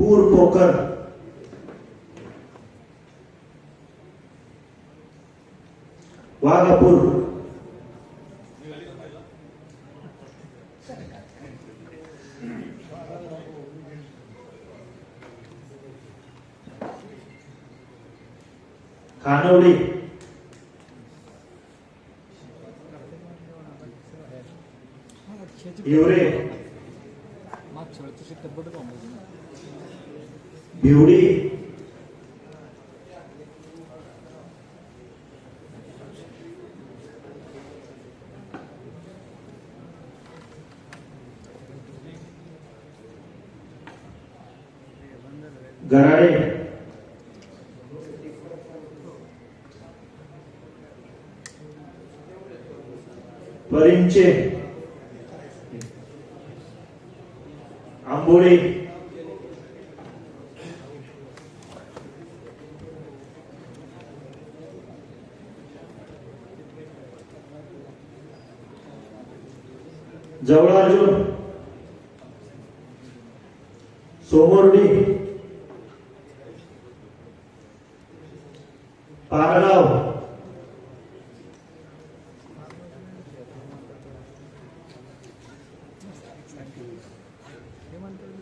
रिश्ते पूर पोकर वाघापूर खानवडी हिवरे भिवडी गराडे परिंचे. आंबोळी जवळ अर्जुन सोमोर्डी पारगाव गुरुवली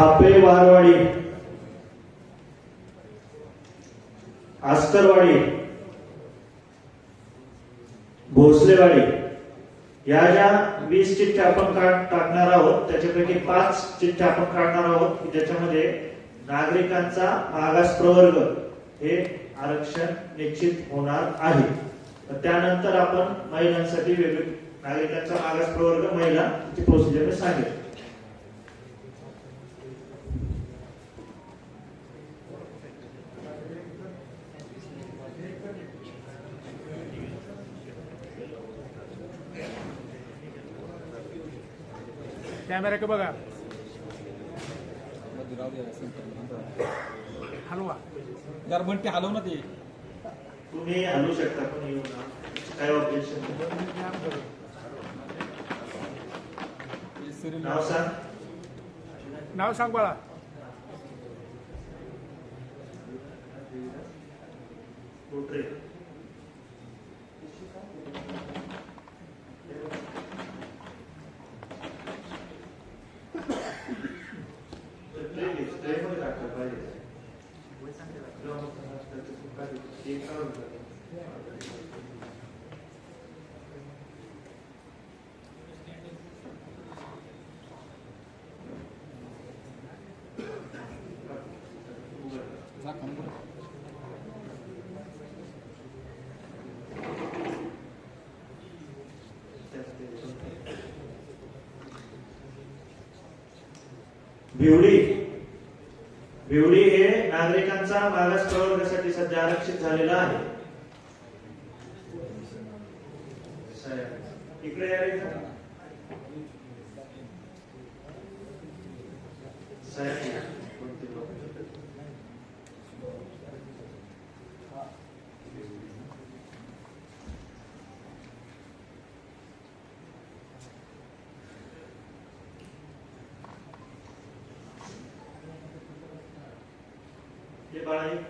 थापे वारवाडी आस्करवाडी भोसलेवाडी या ज्या वीस चिठ्ठ्या आपण टाकणार आहोत त्याच्यापैकी पाच चिठ्ठ्या आपण काढणार आहोत की ज्याच्यामध्ये नागरिकांचा मागास प्रवर्ग हे आरक्षण निश्चित होणार आहे. तर त्यानंतर आपण महिलांसाठी वेगळे नागरिकांचा मागास प्रवर्ग महिला प्रोसिजर सांगेल. कॅमेरा का बघा? हलवा. जर बंटी हलव ना ते. तुम्ही हलू शकता पण येऊ ना काय ऑब्जेक्शन नाव सांग. नाव सांग बाळा. भिवडी. भिवडी हे नागरिकांचा मागास प्रवर्गासाठी सध्या आरक्षित झालेला आहे. life.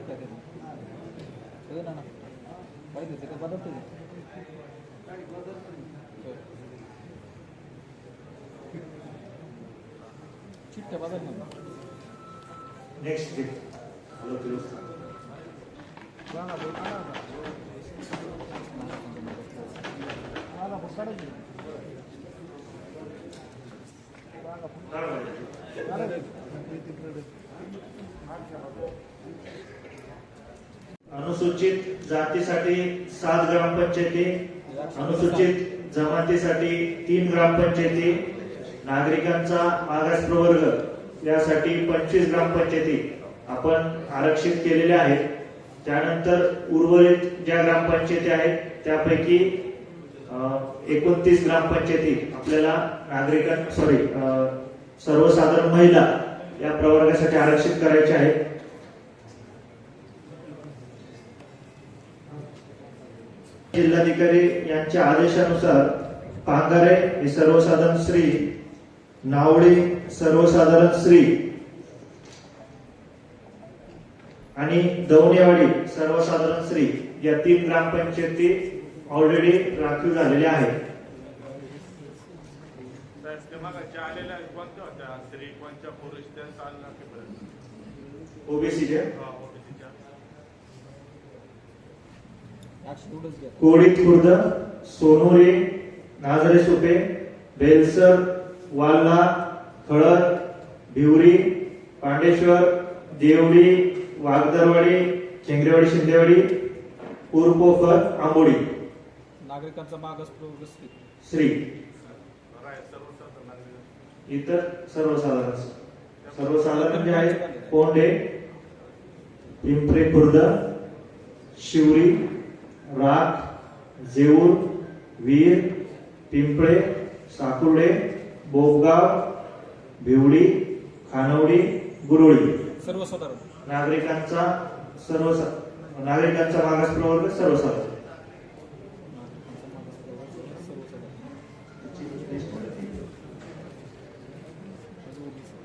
जागेवर राहिली जागा का जागेवर राहिली फक्त पहिली सुट्टी आता राहणार नागरिकांचा हा, नागरिकांचा मागास प्रवर्गासाठी. आमच्या काय अनुसूचित जातीसाठी सात ग्रामपंचायती अनुसूचित जमातीसाठी तीन ग्रामपंचायती नागरिकांचा मागास प्रवर्ग यासाठी पंचवीस ग्रामपंचायती आपण आरक्षित केलेल्या आहेत. त्यानंतर उर्वरित ज्या ग्रामपंचायती आहेत त्यापैकी एकोणतीस ग्रामपंचायती आपल्याला नागरिकां सॉरी सर्वसाधारण महिला या प्रवर्गासाठी आरक्षित करायच्या आहेत. जिल्हाधिकारी यांच्या आदेशानुसार पांगारे हे सर्वसाधारण श्री नावडे सर्वसाधारण श्री आणि दौनेवाडी सर्वसाधारण श्री या तीन ग्रामपंचायती ऑलरेडी राखीव झालेल्या आहेत. साहेब ते मागाच्या आलेल्या कोणत्या होत्या स्त्री कोणत्या पुरुष त्यांचा आला की बरं ओबीसीच्या हा, ओबीसीच्या. अक्षर एवढंच घ्या कोळी खुर्द सोनोरे नाझरे सुपे बेलसर वाल्ला खळद भिवरी पांडेश्वर देवडी वागदरवाडी चेंगरेवाडी शिंदेवाडी उरपोफर आंबोडी. नागरिकांचा मागास श्री. इतर सर्वसाधारण सर्वसाधारण जे आहेत पोंडे पिंपरे खुर्द शिवरी राख जेऊर वीर पिंपळे साकुर्डे बोबगाव भिवडी खानवडी गुरुळी. सर्वसाधारण. नागरिकांचा सर्व नागरिकांचा मागास प्रवर्ग सर्वसाधारण.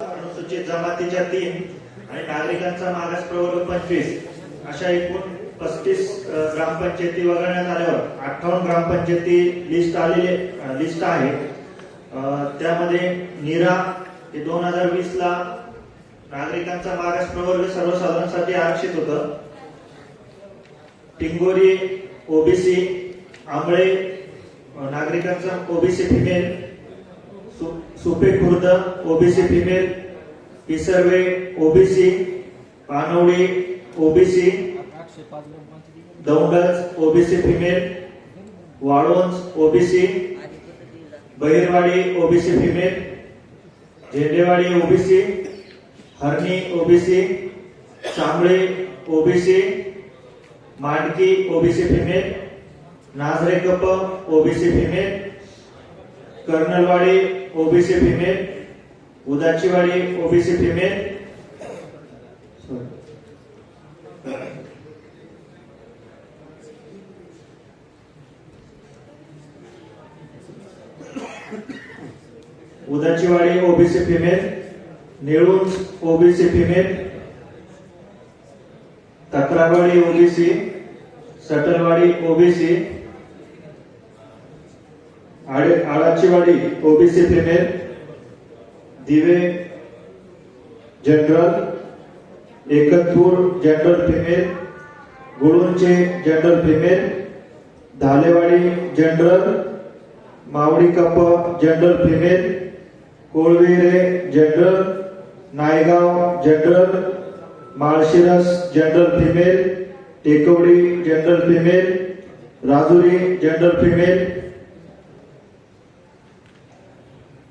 अनुसूचित जमातीच्या तीन आणि नागरिकांचा मागास प्रवर्ग पंचवीस. अशा एकूण पस्तीस ग्रामपंचायती वगळण्यात आल्यावर अठ्ठावन्न ग्रामपंचायती लिस्ट आलेली लिस्ट आहे त्यामध्ये निरा हे दोन हजार वीस ला नागरिकांचा मागास प्रवर्ग सर्वसाधारणसाठी आरक्षित होतं. टिंगोरी ओबीसी आंबळे नागरिकांचा ओबीसी फिमेल सु- Supe Khurd OBC female Pisarve OBC Panwadi OBC Daundaj OBC female Walunj OBC Bahirwadi OBC female Zendewadi OBC Harni OBC Chambli OBC Mandki OBC female Nazare cup OBC female Karnalwadi OBC female Udachiwadi OBC female. Udachiwadi OBC female Niluj OBC female Takrarwadi OBC Satalwadi OBC Ade Alachiwadi OBC female Dive general Ekatpur general female Gulunche general female Dhalewadi general Mawdi कप्पा general female Kolvere general Naigaon general Malshiras general female Tekwadi general female Rajuri general female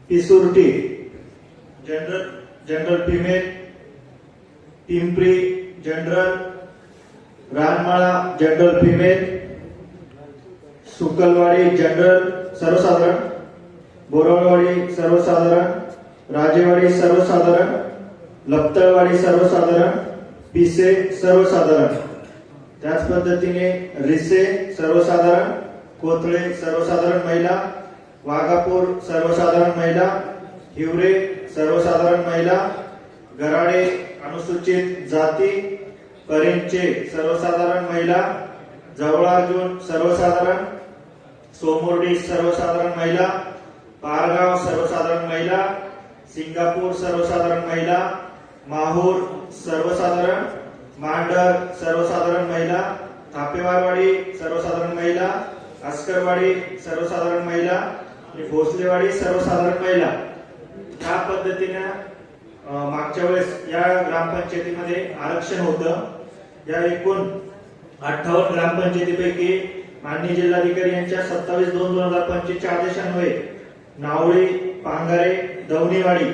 Pisurti general general female Pimpri general Ranmala general female Sukalwadi general सर्वसाधारण बोरवळवाडी सर्वसाधारण राजेवाडी सर्वसाधारण लपतळवाडी सर्वसाधारण पिसे सर्वसाधारण. त्याच पद्धतीने रिसे सर्वसाधारण कोथळे सर्वसाधारण महिला वाघापूर सर्वसाधारण महिला हिवरे सर्वसाधारण महिला गराडे अनुसूचित जाती करेंचे सर्वसाधारण महिला जवळार्जुन सर्वसाधारण सोमोर्डी सर्वसाधारण महिला पारगाव सर्वसाधारण महिला सिंगापूर सर्वसाधारण महिला माहूर सर्वसाधारण मांडर सर्वसाधारण महिला थापेवारवाडी सर्वसाधारण महिला अस्करवाडी सर्वसाधारण महिला आणि भोसलेवाडी सर्वसाधारण महिला. या पद्धतीने मागच्या वेळेस या ग्रामपंचायतीमध्ये आरक्षण होतं. या एकूण अठ्ठावन्न ग्रामपंचायतीपैकी माननीय जिल्हाधिकारी यांच्या सत्तावीस दोन दोन हजार पंचवीसच्या आदेशान्वये नावळी पांघरे दवणीवाडी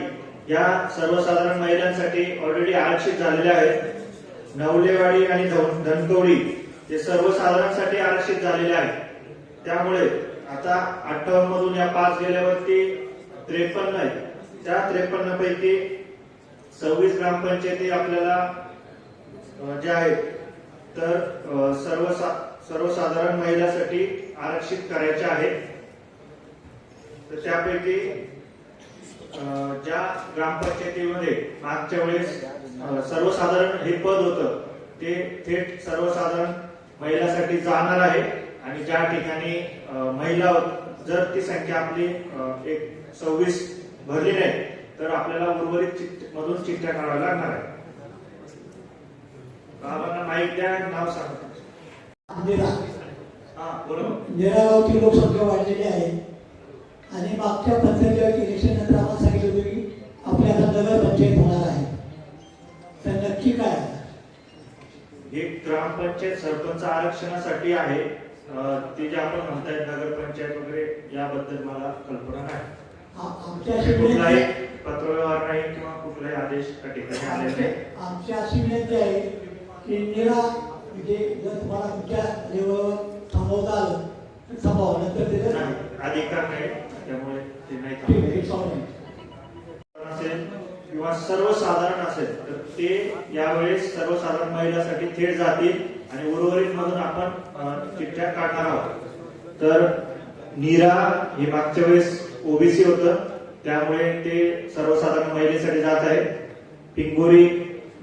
या सर्वसाधारण महिलांसाठी ऑलरेडी आरक्षित झालेल्या आहेत. नवलेवाडी आणि धन- धनकवडी हे सर्वसाधारणसाठी आरक्षित झालेले आहेत. त्यामुळे आता अठ्ठावन्न मधून या पाच गेल्यावरती त्रेपन्न आहे. त्या त्रेपन्न पैकी सव्वीस ग्रामपंचायती आपल्याला जे आहेत तर सर्वसा सर्वसाधारण महिलासाठी आरक्षित करायच्या आहेत. तर त्यापैकी ज्या ग्रामपंचायतीमध्ये मागच्या वेळेस सर्वसाधारण हे पद होतं ते थेट सर्वसाधारण महिलासाठी जाणार आहे. आणि ज्या ठिकाणी महिला जर ती संख्या आपली एक सव्वीस भरली नाही तर आपल्याला उर्वरित चिठ्ठ- मधून चिठ्ठ्या काढाव्या लागणार आहे बाबांना माहिती द्या नाव सांगा. हा बरोबर निरागावची लोकसंख्या वाढलेली आहे. आणि मागच्या पंचायत इलेक्शन नंतर आम्हाला सांगितलं होतं की आपली आता नगर पंचायत होणार आहे. तर नक्की काय? हे ग्रामपंचायत सरपंच आरक्षणासाठी आहे. ते जे आपण म्हणतायत नगरपंचायत वगैरे याबद्दल मला कल्पना नाही. कुठलाही पत्रव्यवहार नाही किंवा कुठलाही आदेश त्या ठिकाणी आलेले नाही. आमच्या अशी विनंती आहे की निरा म्हणजे जर तुम्हाला तुमच्या लेवलवर थांबवता आलं थांबावं नंतर त्याचं अधिकार नाही. त्यामुळे ते नाही असेल किंवा सर्वसाधारण असेल तर ते यावेळेस सर्वसाधारण महिलासाठी थेट जातील आणि उर्वरित मधून आपण चिठ्ठ्या काढणार आहोत. तर नीरा हे मागच्या वेळेस ओबीसी होतं त्यामुळे ते सर्वसाधारण महिलेसाठी जात आहे पिंगोरी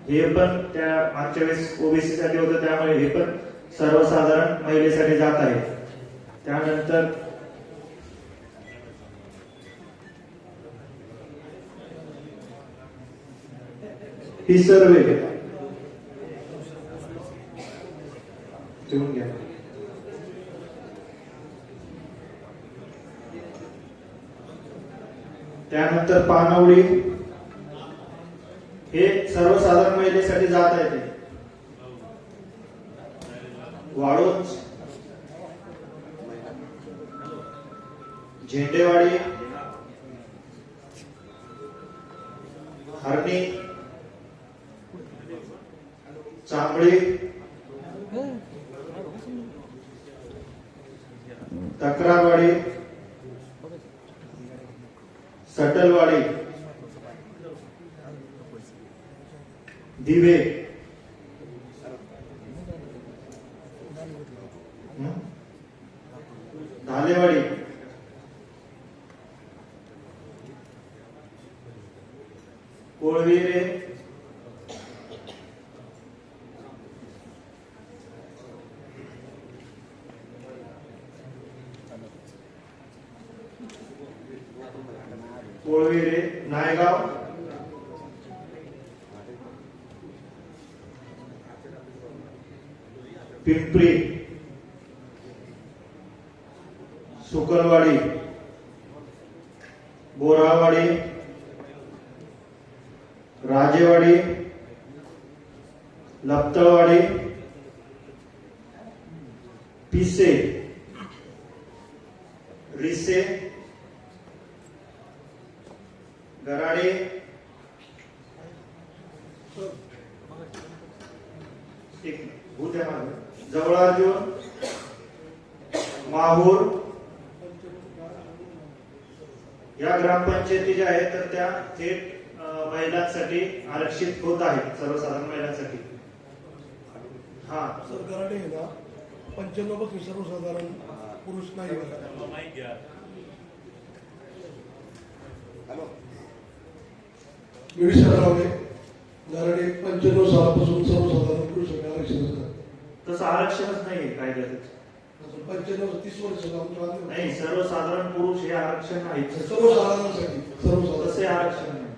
हे पण त्या मागच्या वेळेस ओबीसी साठी होतं त्यामुळे हे पण सर्वसाधारण महिलेसाठी जात आहे त्यानंतर ही सर्वे ठेवून घ्या. त्यानंतर पानवडी. हे सर्वसाधारण महिलेसाठी जात आहे ते. वाळूंज. झेंडेवाडी. हरणी. चांबळी तक्रारवाडी. सटलवाडी. दिवे. धालेवाडी कोळविरे कोळविरे नायगाव पिंपरी सुकलवाडी बोरावाडी राजेवाडी लपतळवाडी पिसे रिसे गराडे एक भूत माहूर या ग्रामपंचायती ज्या आहेत तर त्या थेट महिलांसाठी आरक्षित होत आहेत सर्वसाधारण महिलांसाठी. हा. सर गराडे आहे ना? पंच्याण्णव पक्षी सर्वसाधारण पुरुष नाही बघा. मी आहे गराडे पंच्याण्णव सालापासून सर्वसाधारण पुरुषांना आरक्षण तसं आरक्षणच नाहीये कायद्यात पंच्याण्णव तीस वर्ष नाही सर्वसाधारण पुरुष हे आरक्षण नाही सर्वसाधारणासाठी सर्वसाधारण तसे आरक्षण नाही.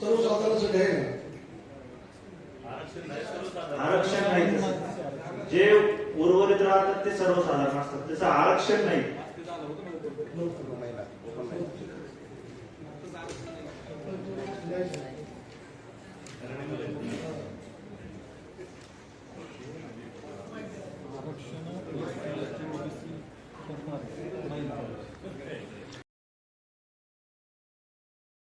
सर्वसाधारणासाठी आहे ना? आरक्षण नाही जे उर्वरित राहतात ते सर्वसाधारण असतात. त्याचं आरक्षण नाही. नाही